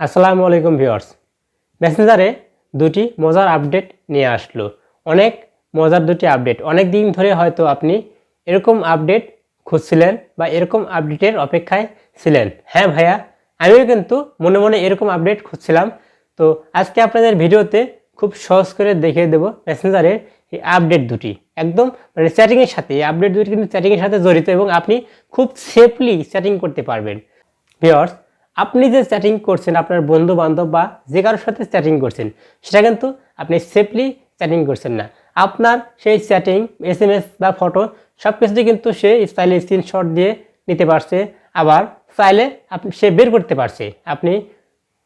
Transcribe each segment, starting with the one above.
আসসালামু আলাইকুম ভিউয়ার্স। মেসেঞ্জারে দুটি মজার আপডেট নিয়ে আসলো। অনেক মজার দুটি আপডেট অনেক দিন ধরে হয়তো আপনি এরকম আপডেট খুঁজছিলেন বা এরকম আপডেটের অপেক্ষায় ছিলেন। হ্যাঁ ভাইয়া, আমিও কিন্তু মনে মনে এরকম আপডেট খুঁজছিলাম। তো আজকে আপনাদের ভিডিওতে খুব সহজ করে দেখিয়ে দেবো মেসেঞ্জারের এই আপডেট দুটি। একদম মানে চ্যাটিংয়ের সাথে, এই আপডেট দুটি কিন্তু চ্যাটিংয়ের সাথে জড়িত এবং আপনি খুব সেফলি চ্যাটিং করতে পারবেন। ভিওর্স আপনি যে চ্যাটিং করছেন, আপনার বন্ধু বান্ধব বা যে কারোর সাথে চ্যাটিং করছেন, সেটা কিন্তু আপনি সেফলি চ্যাটিং করছেন না। আপনার সেই চ্যাটিং এস এম এস বা ফটো সব কিছুই কিন্তু সে স্টাইলে স্ক্রিনশট দিয়ে নিতে পারছে, আবার চাইলে আপনি, সে বের করতে পারছে। আপনি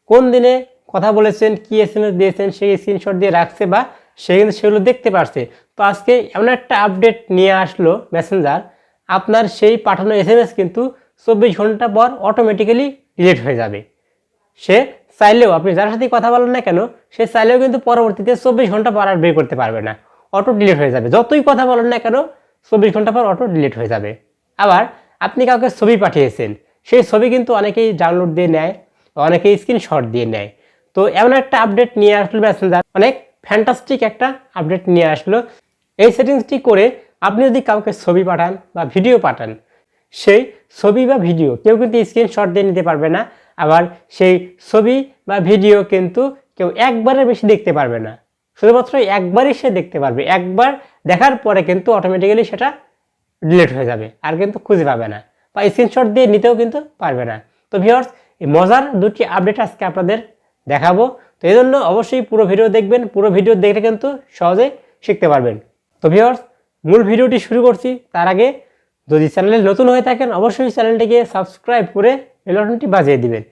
কোন দিনে কথা বলেছেন, কি এস এম এস দিয়েছেন, সেই স্ক্রিনশট দিয়ে রাখছে বা সে কিন্তু সেগুলো দেখতে পারছে। তো আজকে এমন একটা আপডেট নিয়ে আসলো মেসেঞ্জার আপনার সেই পাঠানো এস এম এস কিন্তু চব্বিশ ঘণ্টা পর অটোমেটিক্যালি ডিলিট হয়ে যাবে। সে চাইলেও, আপনি যার সাথে কথা বলেন না কেন, সে চাইলেও কিন্তু পরবর্তীতে চব্বিশ ঘণ্টা পর আর বের করতে পারবে না। অটো ডিলিট হয়ে যাবে। যতই কথা বলেন না কেন, চব্বিশ ঘণ্টা পর অটো ডিলিট হয়ে যাবে। আবার আপনি কাউকে ছবি পাঠিয়েছেন, সেই ছবি কিন্তু অনেকেই ডাউনলোড দিয়ে নেয় অনেকেই স্ক্রিনশট দিয়ে নেয়। তো এমন একটা আপডেট নিয়ে আসলো মেসেঞ্জার অনেক ফ্যান্টাস্টিক একটা আপডেট নিয়ে আসলো। এই সেটিংসটি করে আপনি যদি কাউকে ছবি পাঠান বা ভিডিও পাঠান সেই ছবি বা ভিডিও, কেউ কিন্তু স্ক্রিনশট দিয়ে নিতে পারবে না। আবার সেই ছবি বা ভিডিও কিন্তু কেউ একবারের বেশি দেখতে পারবে না। শুধুমাত্র একবারই সে দেখতে পারবে। একবার দেখার পরে কিন্তু অটোমেটিক্যালি সেটা ডিলিট হয়ে যাবে আর কিন্তু খুঁজে পাবে না বা স্ক্রিনশট দিয়ে নিতেও কিন্তু পারবে না। তো ভিওর্স এই মজার দুটি আপডেট আজকে আপনাদের দেখাবো। তো এই জন্য অবশ্যই পুরো ভিডিও দেখবেন। পুরো ভিডিও দেখলে কিন্তু সহজেই শিখতে পারবেন। তো ভিওর্স মূল ভিডিওটি শুরু করছি। তার আগে যদি চ্যানেলে নতুন হয়ে থাকেন, অবশ্যই চ্যানেলটিকে সাবস্ক্রাইব করে বেলটনটি বাজিয়ে দিবেন।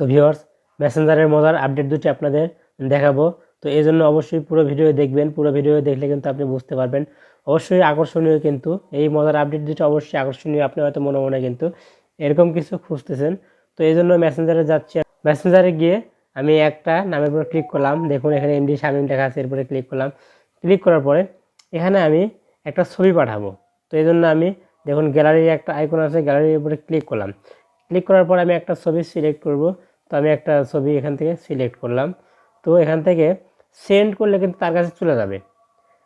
তো ভিওর্স মেসেঞ্জারের মজার আপডেট দুটি আপনাদের দেখাবো। তো এই জন্য অবশ্যই পুরো ভিডিও দেখবেন। পুরো ভিডিও দেখলে কিন্তু আপনি বুঝতে পারবেন। অবশ্যই আকর্ষণীয় কিন্তু এই মজার আপডেট দুটি অবশ্যই আকর্ষণীয়, আপনি হয়তো মনে মনে কিন্তু এরকম কিছু খুঁজতেছেন। তো এই জন্য মেসেঞ্জারে যাচ্ছি। মেসেঞ্জারে গিয়ে আমি একটা নামের উপর ক্লিক করলাম। দেখুন, এখানে এমডি শামিম দেখা আছে, এরপরে ক্লিক করলাম। ক্লিক করার পরে এখানে আমি একটা ছবি পাঠাবো। তো এই জন্য আমি দেখুন গ্যালারির একটা আইকন আছে গ্যালারির উপরে ক্লিক করলাম। ক্লিক করার পর আমি একটা ছবি সিলেক্ট করব। তো আমি একটা ছবি এখান থেকে সিলেক্ট করলাম। তো এখান থেকে সেন্ড করলে কিন্তু তার কাছে চলে যাবে।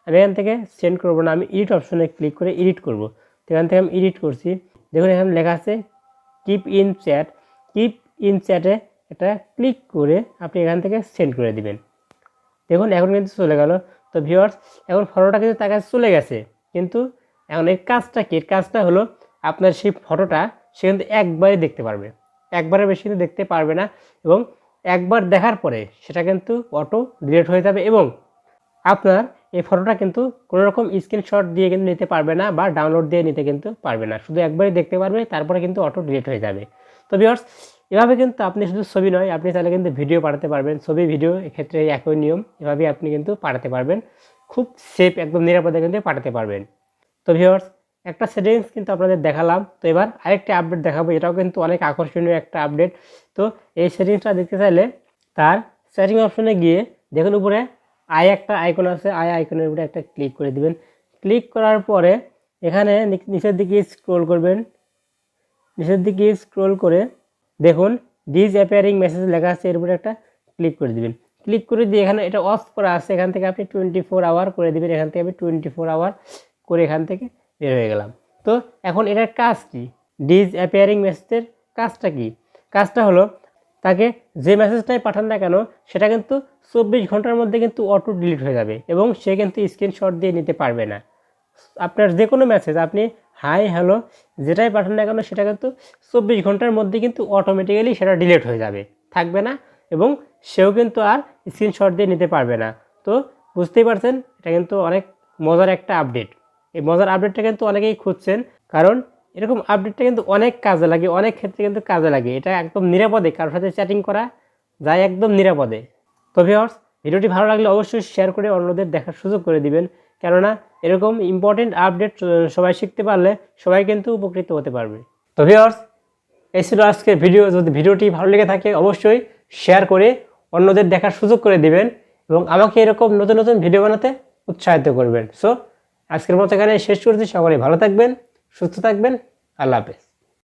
আমি এখান থেকে সেন্ড করব না, আমি এডিট অপশনে ক্লিক করে এডিট করব। তো এখান থেকে আমি এডিট করছি। দেখুন এখানে লেখা আছে keep in chat keep in চ্যাটে এটা ক্লিক করে আপনি এখান থেকে সেন্ড করে দিবেন। দেখুন, এখন কিন্তু চলে গেল। তো ভিউয়ার্স এখন ফটোটা কিন্তু তার কাছে চলে গেছে। কিন্তু এখন এর কাজটা কি? এর কাজটা হলো আপনার সেই ফটোটা সে কিন্তু একবারই দেখতে পারবে। একবারের বেশি কিন্তু দেখতে পারবে না এবং একবার দেখার পরে সেটা কিন্তু অটো ডিলেট হয়ে যাবে এবং আপনার এই ফটোটা কিন্তু কোনো রকম স্ক্রিনশট দিয়ে কিন্তু নিতে পারবে না বা ডাউনলোড দিয়ে নিতে কিন্তু পারবে না। শুধু একবারই দেখতে পারবে, তারপরে কিন্তু অটো ডিলেট হয়ে যাবে। তো ভিউয়ার্স এভাবে কিন্তু আপনি শুধু ছবি নয়, আপনি তাহলে কিন্তু ভিডিও পাঠাতে পারবেন। ছবি ভিডিও এক্ষেত্রে একই নিয়ম এভাবে আপনি কিন্তু পাঠাতে পারবেন। খুব সেফ একদম নিরাপদে কিন্তু পাঠাতে পারবেন। তো ভিউয়ার্স একটা সেটিংস কিন্তু আপনাদের দেখালাম। তো এবার আরেকটা আপডেট দেখাবো, এটাও কিন্তু অনেক আকর্ষণীয় একটা আপডেট তো এই সেটিংসটা দেখতে চাইলে তার সেটিং অপশনে গিয়ে দেখুন উপরে আই একটা আইকন আছে আই আইকনের উপরে একটা ক্লিক করে দিবেন। ক্লিক করার পরে এখানে নিচের দিকে স্ক্রোল করবেন। নিচের দিকে স্ক্রোল করে দেখুন ডিজ অ্যাপিয়ারিং মেসেজ লেখা আছে, এর উপরে একটা ক্লিক করে দিবেন। ক্লিক করে দিয়ে এখানে এটা অফ করা আছে, এখান থেকে আপনি টোয়েন্টি ফোর আওয়ার করে দিবেন, এখান থেকে আমি টোয়েন্টি ফোর আওয়ার করে এখান থেকে বের হয়ে গেলাম। তো এখন এটার কাজ কি? ডিজ অ্যাপিয়ারিং মেসেজের কাজটা কি? কাজটা হলো তাকে যে মেসেজটাই পাঠান না কেন, সেটা কিন্তু চব্বিশ ঘণ্টার মধ্যে কিন্তু অটো ডিলিট হয়ে যাবে এবং সে কিন্তু স্ক্রিনশট দিয়ে নিতে পারবে না। আপনার যে কোনো মেসেজ আপনি হাই হ্যালো যেটাই পাঠান না কেন, সেটা কিন্তু চব্বিশ ঘণ্টার মধ্যে কিন্তু অটোমেটিক্যালি সেটা ডিলিট হয়ে যাবে, থাকবে না এবং সেও কিন্তু আর স্ক্রিনশট দিয়ে নিতে পারবে না। তো বুঝতেই পারছেন, এটা কিন্তু অনেক মজার একটা আপডেট এই মজার আপডেটটা কিন্তু অনেকেই খুঁজছেন। কারণ এরকম আপডেটটা কিন্তু অনেক কাজে লাগে, অনেক ক্ষেত্রে কিন্তু কাজে লাগে। এটা একদম নিরাপদে, কারোর সাথে চ্যাটিং করা যায় একদম নিরাপদে। তো ভিওর্স ভিডিওটি ভালো লাগলে অবশ্যই শেয়ার করে অন্যদের দেখার সুযোগ করে দিবেন। কেননা এরকম ইম্পর্টেন্ট আপডেট সবাই শিখতে পারলে সবাই কিন্তু উপকৃত হতে পারবে। তো ভিওর্স এই ছিল আজকের ভিডিও যদি ভিডিওটি ভালো লেগে থাকে, অবশ্যই শেয়ার করে অন্যদের দেখার সুযোগ করে দিবেন এবং আমাকে এরকম নতুন নতুন ভিডিও বানাতে উৎসাহিত করবেন। সো আজকের মতো এখানে শেষ করছি। সকলে ভালো থাকবেন সুস্থ থাকবেন। আল্লাহ হাফেজ।